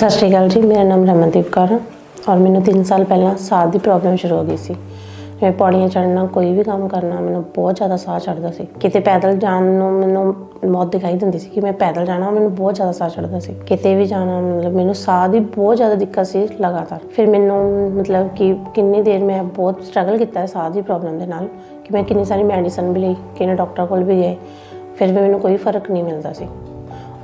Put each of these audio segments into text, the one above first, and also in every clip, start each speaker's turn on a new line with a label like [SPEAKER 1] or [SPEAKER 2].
[SPEAKER 1] ਸਤਿ ਸ਼੍ਰੀ ਅਕਾਲ ਜੀ, ਮੇਰਾ ਨਾਮ ਰਮਨਦੀਪ ਕੌਰ ਹੈ ਔਰ ਮੈਨੂੰ 3 ਸਾਲ ਪਹਿਲਾਂ ਸਾਹ ਦੀ ਪ੍ਰੋਬਲਮ ਸ਼ੁਰੂ ਹੋ ਗਈ ਸੀ। ਮੈਂ ਪੌੜੀਆਂ ਚੜ੍ਹਨਾ, ਕੋਈ ਵੀ ਕੰਮ ਕਰਨਾ, ਮੈਨੂੰ ਬਹੁਤ ਜ਼ਿਆਦਾ ਸਾਹ ਚੜ੍ਹਦਾ ਸੀ। ਕਿਤੇ ਪੈਦਲ ਜਾਣ ਨੂੰ ਮੈਨੂੰ ਮੌਤ ਦਿਖਾਈ ਦਿੰਦੀ ਸੀ ਕਿ ਮੈਂ ਪੈਦਲ ਜਾਣਾ, ਮੈਨੂੰ ਬਹੁਤ ਜ਼ਿਆਦਾ ਸਾਹ ਚੜ੍ਹਦਾ ਸੀ। ਕਿਤੇ ਵੀ ਜਾਣਾ, ਮਤਲਬ ਮੈਨੂੰ ਸਾਹ ਦੀ ਬਹੁਤ ਜ਼ਿਆਦਾ ਦਿੱਕਤ ਸੀ ਲਗਾਤਾਰ। ਫਿਰ ਮੈਨੂੰ ਮਤਲਬ ਕਿ ਕਿੰਨੀ ਦੇਰ ਮੈਂ ਬਹੁਤ ਸਟਰਗਲ ਕੀਤਾ ਸਾਹ ਦੀ ਪ੍ਰੋਬਲਮ ਦੇ ਨਾਲ ਕਿ ਮੈਂ ਕਿੰਨੀ ਸਾਰੀ ਮੈਡੀਸਨ ਵੀ ਲਈ ਕਿੰਨੇ ਡਾਕਟਰ ਕੋਲ ਵੀ ਗਏ। ਫਿਰ ਵੀ ਮੈਨੂੰ ਕੋਈ ਫ਼ਰਕ ਨਹੀਂ ਮਿਲਦਾ ਸੀ।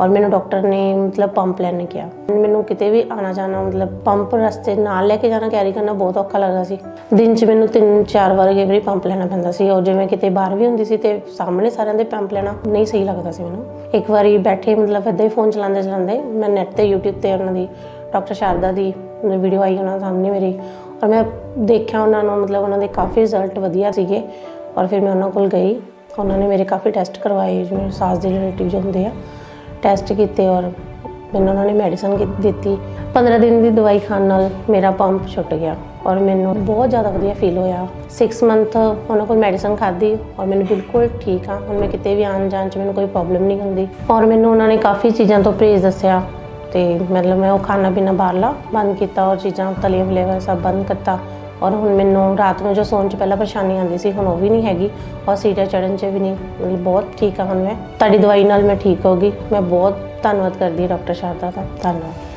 [SPEAKER 1] ਔਰ ਮੈਨੂੰ ਡਾਕਟਰ ਨੇ ਮਤਲਬ ਪੰਪ ਲੈਣ ਨੂੰ ਕਿਹਾ। ਮੈਨੂੰ ਕਿਤੇ ਵੀ ਆਣਾ ਜਾਣਾ, ਮਤਲਬ ਪੰਪ ਰਸਤੇ ਨਾਲ ਲੈ ਕੇ ਜਾਣਾ, ਕੈਰੀ ਕਰਨਾ ਬਹੁਤ ਔਖਾ ਲੱਗਦਾ ਸੀ। ਦਿਨ 'ਚ ਮੈਨੂੰ ਤਿੰਨ, ਚਾਰ ਵਾਰ ਕਈ ਵਾਰੀ ਪੰਪ ਲੈਣਾ ਪੈਂਦਾ ਸੀ ਔਰ ਜਿਵੇਂ ਕਿਤੇ ਬਾਹਰ ਵੀ ਹੁੰਦੀ ਸੀ ਤੇ ਸਾਹਮਣੇ ਸਾਰਿਆਂ ਦੇ ਪੰਪ ਲੈਣਾ ਨਹੀਂ ਸਹੀ ਲੱਗਦਾ ਸੀ ਮੈਨੂੰ। ਇੱਕ ਵਾਰੀ ਬੈਠੇ ਮਤਲਬ ਏਦਾਂ ਹੀ ਫੋਨ ਚਲਾਉਂਦੇ ਚਲਾਉਂਦੇ ਮੈਂ ਨੈਟ ਤੇ YouTube ਤੇ ਉਹਨਾਂ ਦੀ, ਡਾਕਟਰ ਸ਼ਾਰਦਾ ਦੀ ਵੀਡੀਓ ਆਈ ਉਹਨਾਂ ਸਾਹਮਣੇ ਮੇਰੀ ਔਰ ਮੈਂ ਦੇਖਿਆ ਉਹਨਾਂ ਨੂੰ, ਮਤਲਬ ਉਹਨਾਂ ਦੇ ਕਾਫੀ ਰਿਜ਼ਲਟ ਵਧੀਆ ਸੀਗੇ ਔਰ ਫਿਰ ਮੈਂ ਉਹਨਾਂ ਕੋਲ ਗਈ। ਉਹਨਾਂ ਨੇ ਮੇਰੇ ਕਾਫੀ ਟੈਸਟ ਕਰਵਾਏ, ਜਿਵੇਂ ਸਾਹ ਦੇ ਰਿਲੇਟਿਵ ਜੋ ਹੁੰਦੇ ਆ। ਟੈਸਟ ਕੀਤੇ ਔਰ ਮੈਨੂੰ ਉਹਨਾਂ ਨੇ ਮੈਡੀਸਨ ਦਿੱਤੀ। 15 ਦਿਨ ਦੀ ਦਵਾਈ ਖਾਣ ਨਾਲ ਮੇਰਾ ਪੰਪ ਛੁੱਟ ਗਿਆ ਔਰ ਮੈਨੂੰ ਬਹੁਤ ਜ਼ਿਆਦਾ ਵਧੀਆ ਫੀਲ ਹੋਇਆ। 6 ਮੰਥ ਉਹਨਾਂ ਕੋਲ ਮੈਡੀਸਨ ਖਾਧੀ ਔਰ ਮੈਨੂੰ ਬਿਲਕੁਲ ਠੀਕ ਆ। ਹੁਣ ਮੈਂ ਕਿਤੇ ਵੀ ਆਉਣ ਜਾਣ 'ਚ ਮੈਨੂੰ ਕੋਈ ਪ੍ਰੋਬਲਮ ਨਹੀਂ ਹੁੰਦੀ। ਔਰ ਮੈਨੂੰ ਉਹਨਾਂ ਨੇ ਕਾਫੀ ਚੀਜ਼ਾਂ ਤੋਂ ਪਰਹੇਜ਼ ਦੱਸਿਆ ਤੇ ਮਤਲਬ ਮੈਂ ਉਹ ਖਾਣਾ ਪੀਣਾ ਬਾਹਰਲਾ ਬੰਦ ਕੀਤਾ ਔਰ ਚੀਜ਼ਾਂ ਤਲੀਆਂ ਫਲੇਵਰ ਸਭ ਬੰਦ ਕਰਤਾ। ਔਰ ਹੁਣ ਮੈਨੂੰ ਰਾਤ ਨੂੰ ਜੋ ਸੌਣ 'ਚ ਪਹਿਲਾਂ ਪਰੇਸ਼ਾਨੀ ਆਉਂਦੀ ਸੀ, ਹੁਣ ਉਹ ਵੀ ਨਹੀਂ ਹੈਗੀ। ਔਰ ਸੀਟਾਂ ਚੜਨ 'ਚ ਵੀ ਨਹੀਂ, ਮਤਲਬ ਬਹੁਤ ਠੀਕ ਆ ਹੁਣ ਮੈਂ। ਤੁਹਾਡੀ ਦਵਾਈ ਨਾਲ ਮੈਂ ਠੀਕ ਹੋ ਗਈ। ਮੈਂ ਬਹੁਤ ਧੰਨਵਾਦ ਕਰਦੀ ਹਾਂ ਡਾਕਟਰ ਸ਼ਾਰਦਾ ਦਾ। ਧੰਨਵਾਦ।